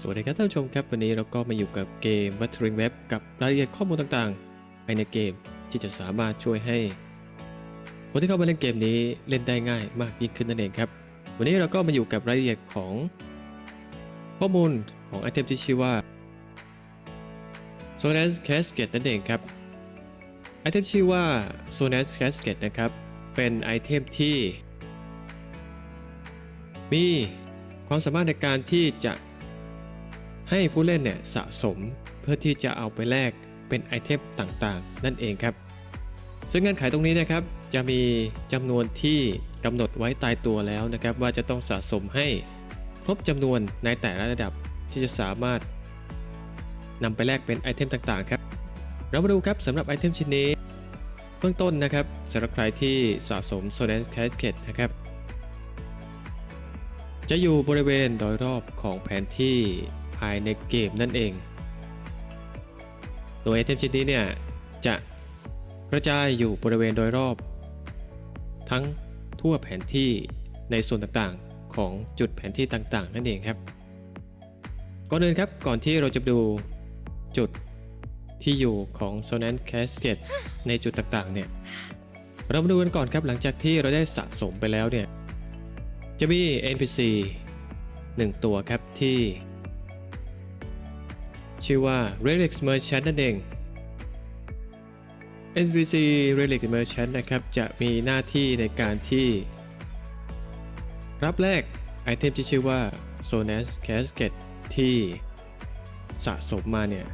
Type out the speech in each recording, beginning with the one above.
สวัสดีครับท่านผู้ชมครับ วันนี้เราก็มาอยู่กับเกม Wuthering Web กับรายละเอียดข้อมูลต่างๆภายในเกมที่จะสามารถช่วยให้ คนที่เข้ามาเล่นเกมนี้เล่นได้ง่ายมากยิ่งขึ้นนั่นเองครับ วันนี้เราก็มาอยู่กับรายละเอียดของข้อมูลของไอเทมที่ชื่อว่า s o n a s Casket นั่นเองครับไอเทมชื่อว่า s o n a s Casket นะครับ เป็นไอเทมที่ มีความสามารถในการที่จะ ให้ผู้เล่นเนี่ยสะสมเพื่อที่จะเอาไปแลกเป็นไอเทมต่างๆ นั่นเองครับ ซึ่งเงื่อนไขตรงนี้นะครับจะมีจำนวนที่กำหนดไว้ตายตัวแล้วนะครับว่าจะต้องสะสมให้ครบจำนวนในแต่ละระดับที่จะสามารถนำไปแลกเป็นไอเทมต่างๆครับ เรามาดูครับสำหรับไอเทมชิ้นนี้ เบื้องต้นนะครับสำหรับใครที่สะสม s o n a n Casket นะครับ จะอยู่บริเวณโดยรอบของแผนที่ายในเกมนั่นเอง โดยไอเทมชิ้นนี้เนี่ยจะกระจายอยู่บริเวณโดยรอบ ทั้งทั่วแผนที่ในส่วนต่างๆของจุดแผนที่ต่างๆ นั่นเองครับ ก่อนอื่นครับก่อนที่เราจะดูจุดที่อยู่ของ s o n a n Casket ในจุดต่างๆเนี่ยเรามาดูกันก่อนครับหลังจากที่เราได้สะสมไปแล้วเนี่ยจะมี NPC 1 ตัวครับที่ ชื่อว่า Relic Merchant นั่นเอง NPC Relic Merchant นะครับ จะมีหน้าที่ในการที่ รับแลกไอเทมที่ชื่อว่า Sonas Casket ที่สะสมมาเนี่ย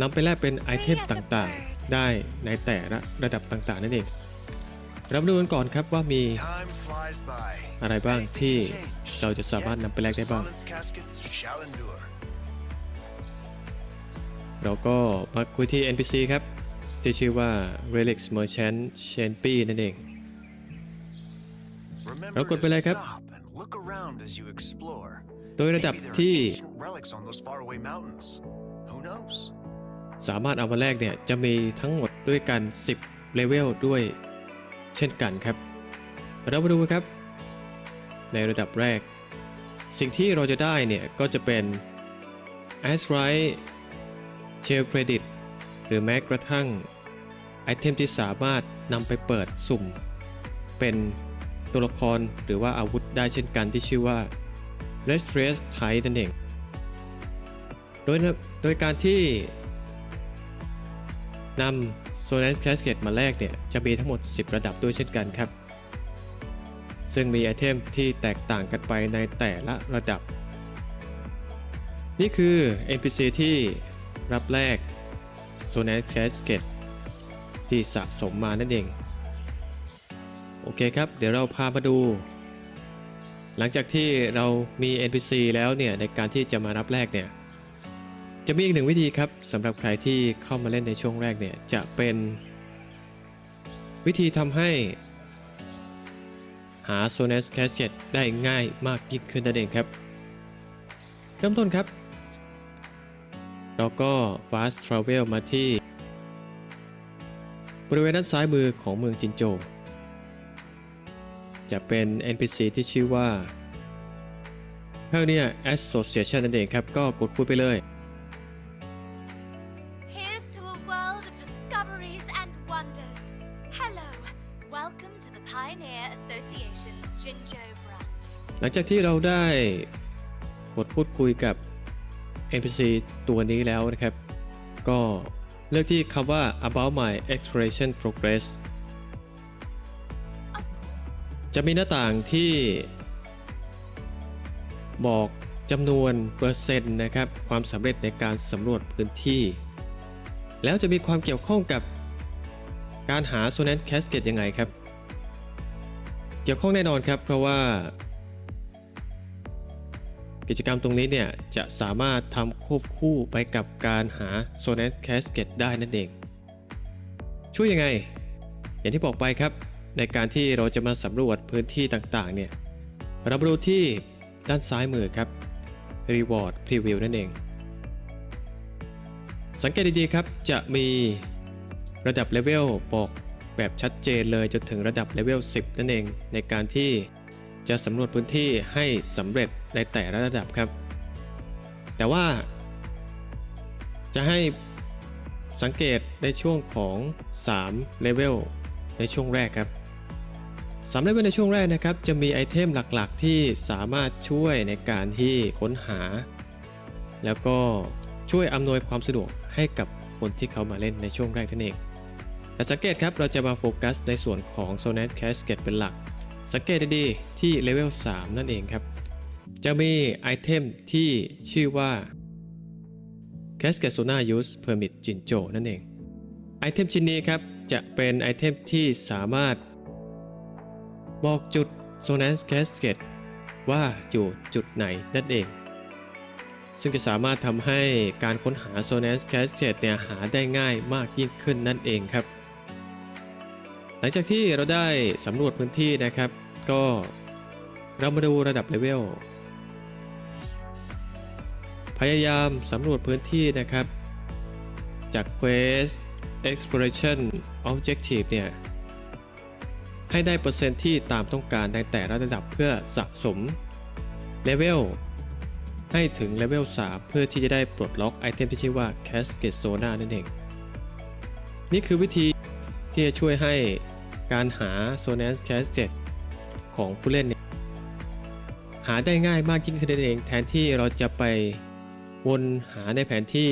นำไปแลกเป็นไอเทมต่างๆ ได้ในแต่ละระดับต่างๆ นั่นเองรามาดูกันก่อนครับว่ามีอะไรบ้างที่เราจะสามารถนำไปแลกได้บ้าง เราก็มาคุยที่ NPC ครับ ที่ชื่อว่า Relic Merchant c h a n p y นั่นเอง Remember เรากดไป to เลยครับ stop and look around as you explore. โดยระดับ Maybe there are ที่ ancient relics on those faraway mountains. Who knows? สามารถเอามาแลกเนี่ย จะมีทั้งหมดด้วยกัน 10 เลเวลด้วยเช่นกันครับ เรามาดูครับ ในระดับแรก สิ่งที่เราจะได้เนี่ย ก็จะเป็น a s r i t e Shell Credit หรือแม้กระทั่งไอเทมที่สามารถนำไปเปิดสุ่ม เป็นตัวละครหรือว่าอาวุธได้เช่นกันที่ชื่อว่า r e s t r e s t y นั่นเอง โดยโดยการที่นำ s o n a n Casket มาแลกเนี่ย จะมีทั้งหมด 10 ระดับด้วยเช่นกันครับ ซึ่งมีไอเทมที่แตกต่างกันไปในแต่ละระดับ นี่คือ NPC ที่ รับแลก s o n a n Casket ที่สะสมมานั่นเอง โอเคครับ เดี๋ยวเราพามาดู หลังจากที่เรามี NPC แล้วเนี่ย ในการที่จะมารับแลกเนี่ย จะมีอีกหนึ่งวิธีครับสำหรับใครที่เข้ามาเล่นในช่วงแรกเนี่ย จะเป็น วิธีทำให้ หา s o n a s Casket ได้ง่ายมากยิ่งขึ้นนั่นเองครับ เริ่มต้นครับ เราก็ Fast Travel มาที่ บริเวณด้านซ้ายมือของเมืองจินโจ จะเป็น NPC ที่ชื่อว่า p i o n e e r Association นั่นเองครับ ก็กดคุยไปเลย Here's to a world of discoveries and wonders. Hello, welcome to the Pioneer Association's Jinjo branch. หลังจากที่เราได้กดพูดคุยกับ NPC ตัวนี้แล้วนะครับ ก็เลือกที่คำว่า about my exploration progress จะมีหน้าต่างที่ บอกจำนวนเปอร์เซ็นต์นะครับ ความสำเร็จในการสำรวจพื้นที่ แล้วจะมีความเกี่ยวข้องกับการหาโซน a นแคสเกตยังไงครับ เกี่ยวข้องแน่นอนครับ เพราะว่า กิจกรรมตรงนี้เนี่ยจะสามารถทำควบคู่ไปกับการหา s o n a t Casket ได้นั่นเอง ช่วยยังไง อย่างที่บอกไปครับ ในการที่เราจะมาสำรวจพื้นที่ต่างๆเนี่ยเรามาดูที่ด้านซ้ายมือครับ Reward Preview นั่นเอง สังเกตดีๆครับจะมีระดับเลเวลบอกแบบชัดเจนเลยจนถึงระดับเลเวล10 นั่นเอง ในการที่ จะสำรวจพื้นที่ให้สำเร็จในแต่ละระดับครับ แต่ว่า จะให้สังเกตในช่วงของ3เลเวลในช่วงแรกครับสามเลเวลในช่วงแรกนะครับ จะมีไอเทมหลักๆ ที่สามารถช่วยในการที่ค้นหา แล้วก็ช่วยอำนวยความสะดวกให้กับคนที่เขามาเล่นในช่วงแรกนั่นเองแต่สังเกตครับเราจะมาโฟกัสในส่วนของ s o n a t Casket เป็นหลัก สังเกตดีๆที่เลเวล3นั่นเองครับ จะมีไอเทมที่ชื่อว่า Casket Sona Use Permit Jinjo นั่นเอง ไอเทมชิ้นนี้ครับ จะเป็นไอเทมที่สามารถ บอกจุด s o n a t Casket ว่าอยู่จุดไหนนั่นเอง ซึ่งจะสามารถทำให้การค้นหา s o n a s Casket เนี่ยหาได้ง่ายมากยิ่งขึ้นนั่นเองครับ หลังจากที่เราได้สำรวจพื้นที่นะครับ ก็เรามาดูระดับเลเวลพยายามสำรวจพื้นที่นะครับ จาก Quest Exploration Objective เนี่ย ให้ได้เปอร์เซ็นต์ที่ตามต้องการในแต่ละระดับเพื่อสะสมเลเวลให้ถึงเลเวล 3 เพื่อที่จะได้ปลดล็อกไอเทมที่ชื่อว่า Cascade Zona นั่นเอง นี่คือวิธี ที่จะช่วยให้การหา s o n a s Cascade ของผู้เล่นหาได้ง่ายมากยิ่งขึ้นนั่นเองแทนที่เราจะไปวนหาในแผนที่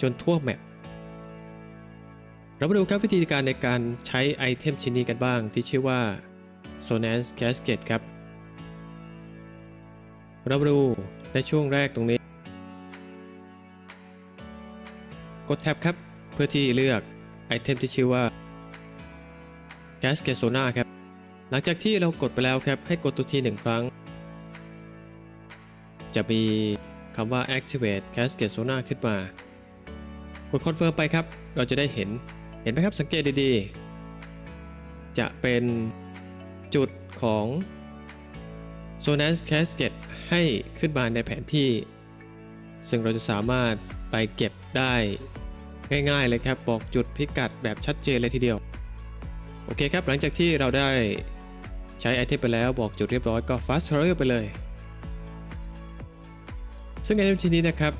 จนทั่วแมปเรามาดูครับวิธีการในการใช้ไอเทมชิ้นนี้กันบ้างที่ชื่อว่า s o n a s Cascade ครับ เรามาดูในช่วงแรกตรงนี้ กดแท็บครับเพื่อที่เลือก ไอเทมที่ชื่อว่า Gas g a s o n a ครับ หลังจากที่เรากดไปแล้วครับ ให้กดตัวทีหนึ่งครั้ง จะมีคำว่า Activate Gas g a s o n a ขึ้นมา กด Confirm ไปครับ เราจะได้เห็น เห็นไหมครับสังเกตดีๆ จะเป็นจุดของ s o n a s Cascade ให้ขึ้นมาในแผนที่ ซึ่งเราจะสามารถไปเก็บได้ ง่ายๆเลยครับบอกจุดพิกัดแบบชัดเจนเลยทีเดียว โอเคครับหลังจากที่เราได้ใช้ไอเทมไปแล้วบอกจุดเรียบร้อยก็ Fast Travel ไปเลย ซึ่งไอเทมชิ้นนี้นะครับ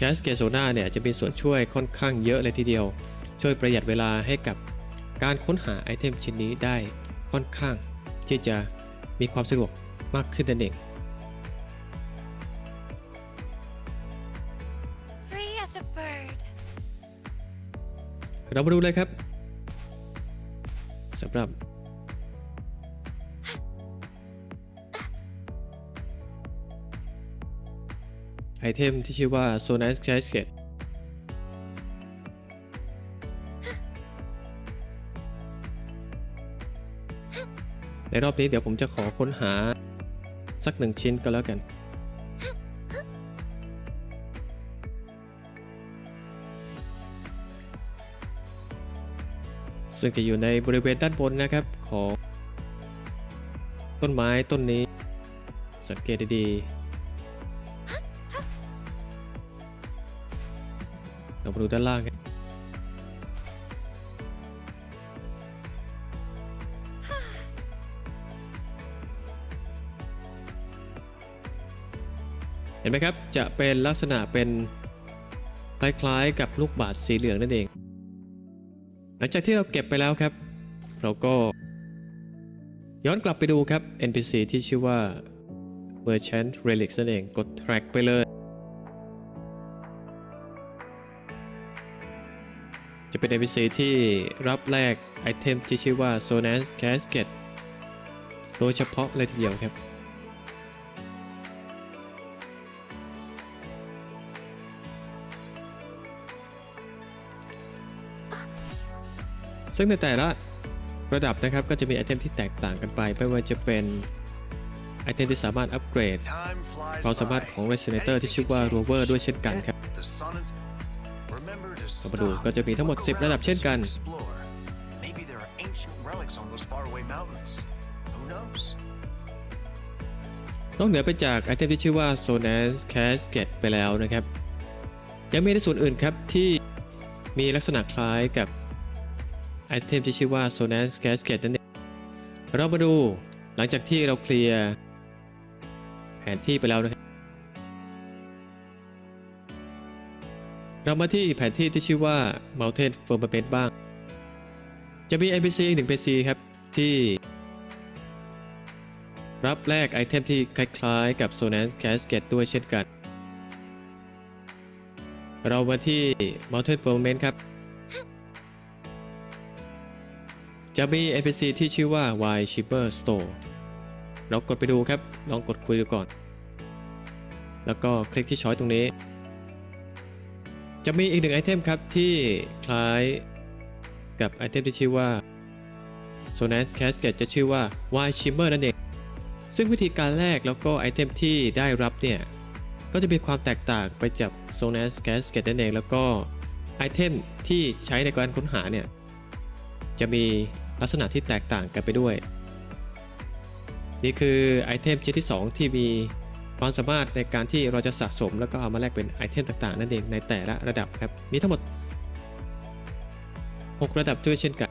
Cascade Zona เนี่ยจะมีส่วนช่วยค่อนข้างเยอะเลยทีเดียว ช่วยประหยัดเวลาให้กับการค้นหาไอเทมชิ้นนี้ได้ค่อนข้างที่จะมีความสะดวกมากขึ้นนั่นเอง เรามาดูเลยครับสำหรับ ไอเทมที่ชื่อว่า s o n a s Cascade ในรอบนี้เดี๋ยวผมจะขอค้นหาสักหนึ่งชิ้นก็แล้วกัน ซึ่งจะอยู่ในบริเวณด้านบนนะครับของต้นไม้ต้นนี้ สังเกตดีๆเรามาดูด้านล่างกันเห็นไหมครับ จะเป็นลักษณะเป็นคล้ายๆกับลูกบาศก์สีเหลืองนั่นเอง ลังจากที่เราเก็บไปแล้วครับ เราก็ย้อนกลับไปดูครับ NPC ที่ชื่อว่า Merchant Relics นั่นเองกด track ไปเลย จะเป็น NPC ที่รับแลกไอเทมที่ชื่อว่า Sonas Casket โดยเฉพาะเลยทีเดียวครับ ซึ่งในแต่ละระดับนะครับก็จะมีไอเทมที่แตกต่างกันไป ไม่ว่าจะเป็นไอเทมที่สามารถอัปเกรด Time flies ความสามารถ by. ของ Resonator ที่ชื่อว่า Rover ด้วยเช่นกันครับ The sonnets. Remember to เรามาดู stop ก็จะมีทั้งหมด and 10 look ระดับ around เช่น as you กัน explore. Maybe there are ancient relics on those faraway mountains. Who knows? นอกเหนือไปจากไอเทมที่ชื่อว่า Sonas Casket ไปแล้วนะครับ ยังมีในส่วนอื่นครับที่มีลักษณะคล้ายกับ ไอเทมที่ชื่อว่า Sonas Casket นั่นเองเรามาดูหลังจากที่เราเคลียร์แผนที่ไปแล้วนะครับ เรามาที่แผนที่ที่ชื่อว่า Mountain Firmament บ้าง จะมี NPC อีกหนึ่ง NPC ครับ ที่รับแลกไอเทมที่คล้ายๆ กับ Sonance Casket ด้วยเช่นกัน เรามาที่ Mountain Firmament ครับ จะมี NPC ที่ชื่อว่า Y Shipper Store เรากดไปดูครับ ลองกดคุยดูก่อน แล้วก็คลิกที่ช้อยตรงนี้ จะมีอีกหนึ่งไอเทมครับที่คล้ายกับไอเทมที่ชื่อว่า Sonance Casket จะชื่อว่า Y Shimmer นั่นเอง ซึ่งวิธีการแรกแล้วก็ไอเทมที่ได้รับเนี่ย ก็จะมีความแตกต่างไปจาก Sonance Casket นั่นเอง แล้วก็ไอเทมที่ใช้ในการค้นหาเนี่ย จะมี ลักษณะที่แตกต่างกันไปด้วย นี่คือไอเทมชิ้นที่ 2 ที่มีความสามารถในการที่เราจะสะสม แล้วก็เอามาแลกเป็นไอเทมต่างๆ นั่นเองในแต่ละระดับครับ มีทั้งหมด 6 ระดับด้วยเช่นกัน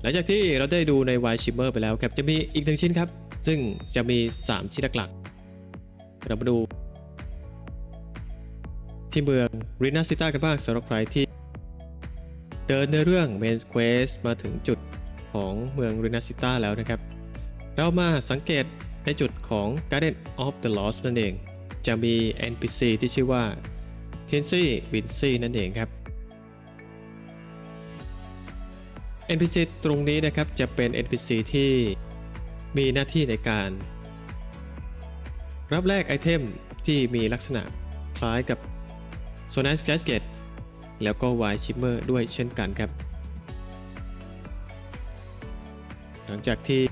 หลังจากที่เราได้ดูใน Y Shimmer ไปแล้วครับจะมีอีกหนึ่งชิ้นครับ ซึ่งจะมี 3 ชิ้นหลักๆเรามาดู ที่เมืองรินาซิต้ากันบ้างสำหรับใครที่ เดินในเรื่อง Main Quest มาถึงจุดของเมืองรินาซิต้าแล้วนะครับ เรามาสังเกตในจุดของ Garden of the Lost นั่นเอง จะมี NPC ที่ชื่อว่า t i n s y w i n c y นั่นเองครับ NPC ตรงนี้นะครับจะเป็น NPC ที่มีหน้าที่ในการ รับแลกไอเทมที่มีลักษณะคล้ายกับ s o n a s Casket แล้วก็ Y Shimmer ด้วยเช่นกันครับ หลังจากที่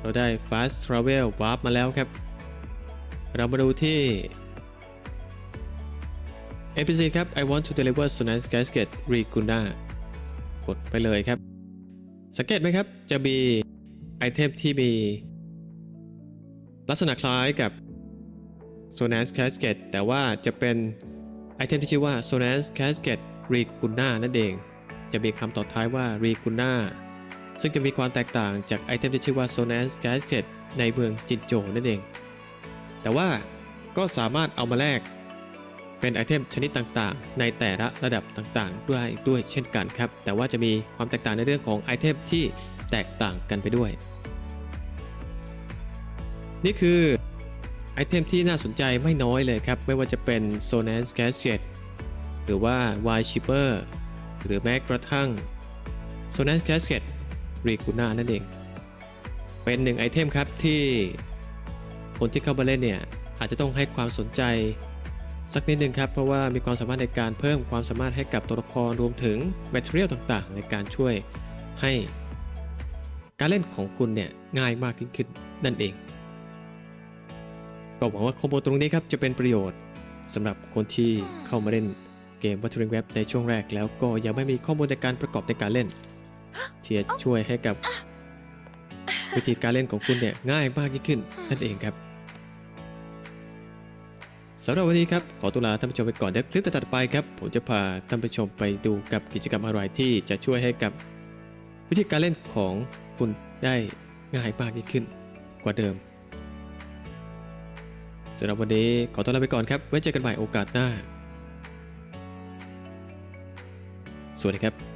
เราได้ Fast Travel Warp มาแล้วครับ เรามาดูที่ NPC ครับ I want to deliver s o n a s Casket Reguna กดไปเลยครับ สังเกตไหมครับ จะมีไอเทมที่มีลักษณะคล้ายกับ Sonance Casket แต่ว่าจะเป็น ไอเทมที่ชื่อว่า Sonance Casket Reguna นั่นเอง จะมีคำต่อท้ายว่า Reguna ซึ่งจะมีความแตกต่างจากไอเทมที่ชื่อว่า Sonance Casket ในเมืองจินโจนั่นเอง แต่ว่าก็สามารถเอามาแลกเป็นไอเทมชนิดต่างๆ ในแต่ละระดับต่างๆ ด้วยด้วยเช่นกันครับ แต่ว่าจะมีความแตกต่างในเรื่องของไอเทมที่แตกต่างกันไปด้วย นี่คือไอ เทมที่น่าสนใจไม่น้อยเลยครับ ไม่ว่าจะเป็น Sonance Casket หรือว่า Y Shipper หรือแม้กระทั่ง Sonance Casket r e g u n a นั่นเอง เป็นหนึ่งไอเทมครับที่คนที่เข้ามาเล่นเนี่ย อาจจะต้องให้ความสนใจสักนิดนึงครับ เพราะว่ามีความสามารถในการเพิ่มความสามารถให้กับตัวละครรวมถึง Material ต่างๆ ในการช่วยให้การเล่นของคุณเนี่ยง่ายมากยิ่งขึ้นนั่นเอง ก็หวังว่าคอมโบตรงนี้ครับจะเป็นประโยชน์สำหรับคนที่เข้ามาเล่นเกม w a t c h i n g Web ในช่วงแรกแล้วก็ยังไม่มีข้อมูลในการประกอบในการเล่นที่จะช่วยให้กับวิธีการเล่นของคุณเนี่ยง่ายมากยิ่งขึ้นนั่นเองครับสำหรับวันนี้ครับ ขอตุลาท่านผู้ชมไปก่อนเดี๋ยวคลิปต่อไปครับ ผมจะพาท่านผู้ชมไปดูกับกิจกรรมอะไรที่จะช่วยให้กับ วิธีการเล่นของคุณได้ง่ายมากยิ่งขึ้นกว่าเดิม สำหรับวันนี้ขอตัวลาไปก่อนครับ ไว้เจอกันใหม่โอกาสหน้า สวัสดีครับ